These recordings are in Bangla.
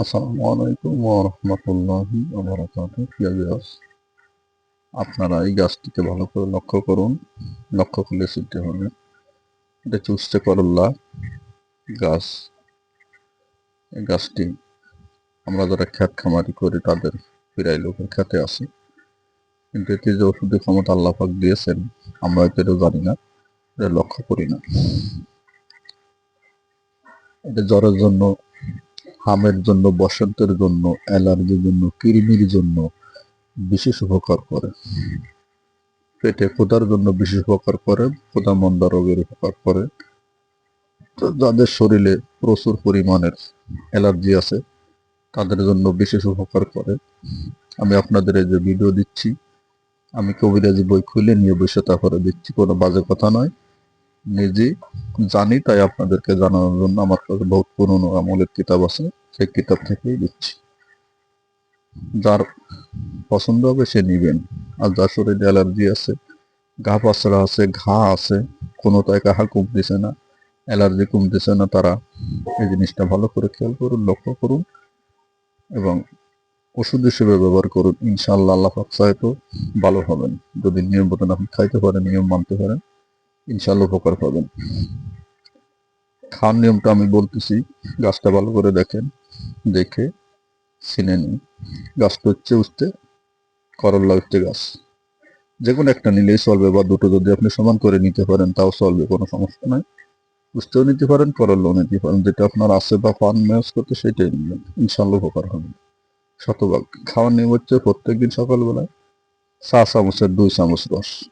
আসসালামু আলাইকুম ওয়া রাহমাতুল্লাহি ওয়া বারাকাতুহু। প্রিয় ভিউয়ার্স আপনারা এই গাছটিকে ভালো করে লক্ষ্য করুন। লক্ষ্য করলে চিনতে হবে। এটা উস্তে করল্লা গাছ। এই গাছটি আমরা যারা খ্যাত খামারি করি, তাদের প্রায় লোকের খ্যাতে আছে। কিন্তু এতে যে ওষুধের ক্ষমতা আল্লাহ পাক দিয়েছেন, আমরা হয়তো এটা জানি না, এটা লক্ষ্য করি না। এটা জ্বরের জন্য হামের জন্য, বসন্তের জন্য, অ্যালার্জির জন্য, কৃমির জন্য বিশেষ উপকার করে। পেটে ক্ষুধার জন্য বিশেষ উপকার করে, ক্ষুধা মন্দা রোগের উপকার করে। যাদের শরীরে প্রচুর পরিমাণের অ্যালার্জি আছে, তাদের জন্য বিশেষ উপকার করে। আমি আপনাদের এই যে ভিডিও দিচ্ছি, আমি কবিরাজি বই খুলে নিয়ে বসে তারপরে দিচ্ছি, কোনো বাজে কথা নয়। নিজে জানি, তাই আপনাদেরকে জানানোর জন্য আমার কাছে বহুত পুরনো আমলের কিতাব আছে, সেই কিতাব থেকেই দিচ্ছি যার পছন্দ হবে সে নিবেন। আর যার শরীরে অ্যালার্জি আছে ঘা পাচড়া আছে, ঘা আছে, কোনো তাই কাহা কমতেছে না, অ্যালার্জি কমতেছে না, তারা এই জিনিসটা ভালো করে খেয়াল করুন, লক্ষ্য করুন এবং ওষুধ হিসেবে ব্যবহার করুন। ইনশাআল্লাহ আল্লাহ তো ভালো হবেন। যদি নিয়ম মতন আপনি খাইতে পারেন, নিয়ম মানতে পারেন ইনশাআল্লাহ উপকার পাবেন। খাওয়ার নিয়মটা আমি বলতেছি, গাছটা ভালো করে দেখেন, দেখে চিনে নিন। গাছটা হচ্ছে উঠতে করল্লা উঠতে গাছ। যে কোনো একটা নিলেই চলবে বা দুটো যদি আপনি সমান করে নিতে পারেন, তাও চলবে, কোনো সমস্যা নাই। বুঝতেও নিতে পারেন করল্লাও নিতে পারেন, যেটা আপনার আছে বা পান ম্যাচ করতে সেটাই নিবেন ইনশাল্লাহ উপকার হবে। শতভাগ। খাওয়ার নিয়ম হচ্ছে প্রত্যেকদিন সকালবেলায় চা চামচের দুই চামচ রস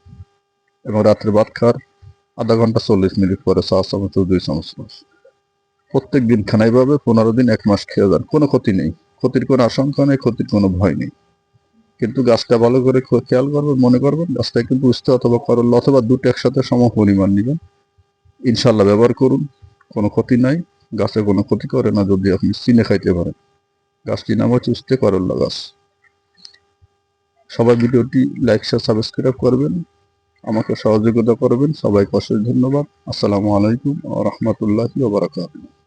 এবং রাত্রে ভাত খাওয়ার আধা ঘণ্টা চল্লিশ মিনিট পরে চা চামচের দুই চামচ প্রত্যেক দিন খানাই পাবে পনেরো দিন এক মাস খেয়ে যান। কোনো ক্ষতি নেই। ক্ষতির কোনো আশঙ্কা নেই, ক্ষতির কোনো ভয় নেই। কিন্তু গাছটা ভালো করে খেয়াল করবেন, মনে করবেন গাছটা কিন্তু উঠতে অথবা করল অথবা দুটো একসাথে সম পরিমাণ নেবেন। ইনশাল্লাহ ব্যবহার করুন, কোনো ক্ষতি নাই। গাছে কোনো ক্ষতি করে না, যদি আপনি চিনে খাইতে পারেন। গাছটির নাম হচ্ছে উস্তে করল্লা গাছ। সবাই ভিডিওটি লাইক শেয়ার সাবস্ক্রাইব করবেন। আমাকে সহযোগিতা করবেন। সবাইকে অশেষ ধন্যবাদ। আসসালামু আলাইকুম রহমতুল্লাহ বারাকাতুহ।